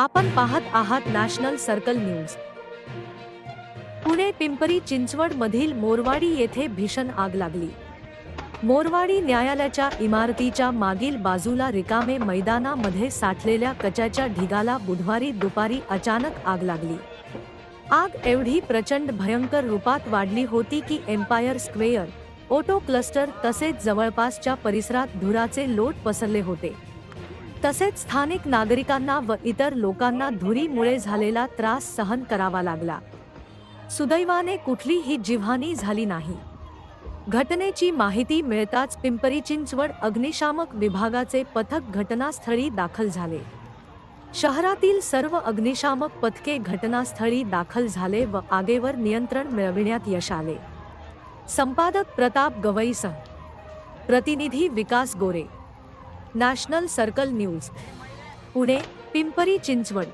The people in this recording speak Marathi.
आपण पाहत आहात national circle news. Pune Pimpri Chinchwad मधील मोरवाडी येथे भीषण आग लागली. मोरवाडी न्यायालयाच्या इमारतीच्या मागील बाजूला रिकामे मैदानामध्ये साठलेल्या कचाच्या ढिगाला बुधवारी दुपारी अचानक आग लागली. आग एवढी प्रचंड भयंकर रूपात वाढली होती की एम्पायर स्क्वेअर ऑटो क्लस्टर तसेच जवळपासच्या परिसरात धुराचे लोट पसरले होते. तसेच स्थानिक नागरिकांना व इतर लोकांना धुरीमुळे झालेला त्रास सहन करावा लागला. सुदैवाने कुठलीही जिव्हानी झाली नाही. घटनेची माहिती मिळताच पिंपरी चिंचवड अग्निशामक विभागाचे पथक घटनास्थळी दाखल झाले. शहरातील सर्व अग्निशामक पथके घटनास्थळी दाखल झाले व आगेवर नियंत्रण मिळविण्यात यश आले. संपादक प्रताप गवईसह प्रतिनिधी Vikas Gore. National circle news. Pune Pimpri Chinchwad.